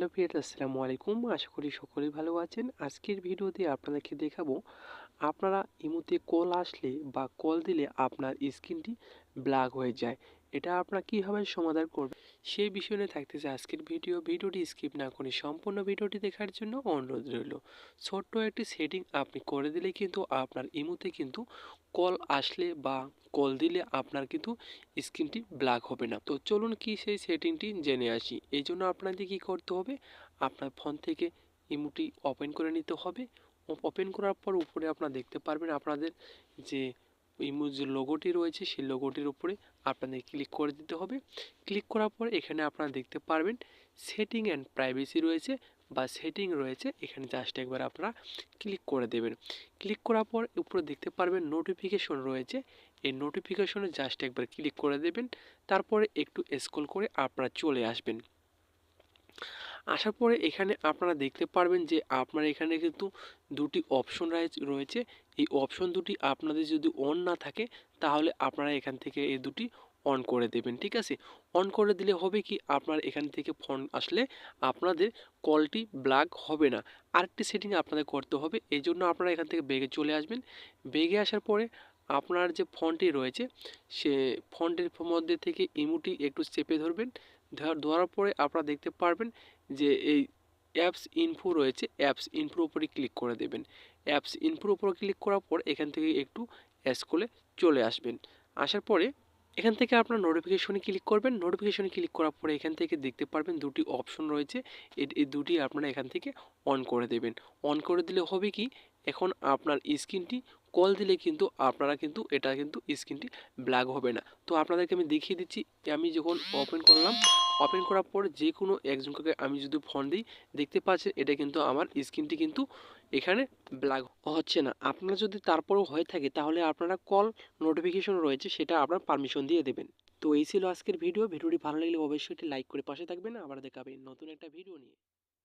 Hello প্রিয়ার আসসালামু আলাইকুম। আশা করি সকলেই ভালো আছেন। আজকের ভিডিওতে আপনাদেরকে দেখাবো, আপনারা ইমুতে কল আসলে বা কল দিলে আপনার স্ক্রিনটি ব্ল্যাক হয়ে যায়। এটা আপনারা কীভাবে সমাধান করবেন? সেই বিষয় নিয়ে থাকতেছে আজকের ভিডিও। ভিডিওটি স্কিপ না করে সম্পূর্ণ ভিডিওটি দেখার জন্য অনুরোধ রইল। ছোট্ট একটি সেটিং আপনি করে দিলে কিন্তু আপনার ইমুতে কিন্তু কল আসলে বা কল দিলে আপনার কিন্তু স্ক্রিনটি ব্ল্যাক হবে না। তো চলুন কি সেই সেটিংটি জেনে আসি। এই জন্য আপনাদের কী করতে হবে? আপনার ফোন থেকে ইমুটি ওপেন করে নিতে হবে। ওপেন করার পর উপরে আপনারা দেখতে পারবেন আপনাদের যে ইমু যে লোগোটি রয়েছে, সেই লোগোটির উপরে আপনাদের ক্লিক করে দিতে হবে। ক্লিক করার পর এখানে আপনারা দেখতে পারবেন সেটিং অ্যান্ড প্রাইভেসি রয়েছে বা সেটিং রয়েছে, এখানে জাস্ট একবার আপনারা ক্লিক করে দেবেন। ক্লিক করার পর উপরে দেখতে পারবেন নোটিফিকেশন রয়েছে। এই নোটিফিকেশনে জাস্ট একবার ক্লিক করে দেবেন। তারপরে একটু স্ক্রল করে আপনারা চলে আসবেন। আসার পরে এখানে আপনারা দেখতে পারবেন যে আপনার এখানে কিন্তু দুটি অপশন রয়েছে এই অপশন দুটি আপনাদের যদি অন না থাকে, তাহলে আপনারা এখান থেকে এই দুটি অন করে দেবেন, ঠিক আছে? অন করে দিলে হবে কি, আপনার এখান থেকে ফোন আসলে আপনাদের কলটি ব্ল্যাক হবে না। আরেকটি সেটিং আপনাদের করতে হবে, এই জন্য আপনারা এখান থেকে বেগে চলে আসবেন। বেগে আসার পরে আপনার যে ফোনটি রয়েছে, সে ফন্টের মধ্যে থেকে ইমুটি একটু চেপে ধরবেন। ধরার পরে আপনারা দেখতে পারবেন যে এই অ্যাপস ইনফো রয়েছে অ্যাপস ইনফোর উপরে ক্লিক করে দেবেন। অ্যাপস ইনফোর উপরে ক্লিক করার পর এখান থেকে একটু স্কুলে চলে আসবেন। আসার পরে এখান থেকে আপনার নোটিফিকেশনে ক্লিক করবেন। নোটিফিকেশনে ক্লিক করার পরে এখান থেকে দেখতে পারবেন দুটি অপশন রয়েছে। এই দুটি আপনারা এখান থেকে অন করে দেবেন। অন করে দিলে হবে কি? এখন আপনার স্ক্রিনটি কল দিলে কিন্তু আপনারা কিন্তু, এটা কিন্তু স্ক্রিনটি ব্ল্যাক হবে না। তো আপনাদেরকে আমি দেখিয়ে দিচ্ছি, আমি যখন ওপেন করলাম ওপেন করার পর যে কোনো একজনকে আমি যদি ফোন দিই, দেখতে পাচ্ছেন এটা কিন্তু আমার স্ক্রিনটি কিন্তু এখানে ব্ল্যাক হচ্ছে না। আপনারা যদি তারপরেও হয়ে থাকে, তাহলে আপনারা কল নোটিফিকেশন রয়েছে, সেটা আপনার পারমিশন দিয়ে দেবেন। তো এই ছিল আজকের ভিডিও ভিডিওটি ভালো লাগলে অবশ্যই লাইক করে পাশে থাকবেন। আবার দেখাবেন নতুন একটা ভিডিও নিয়ে।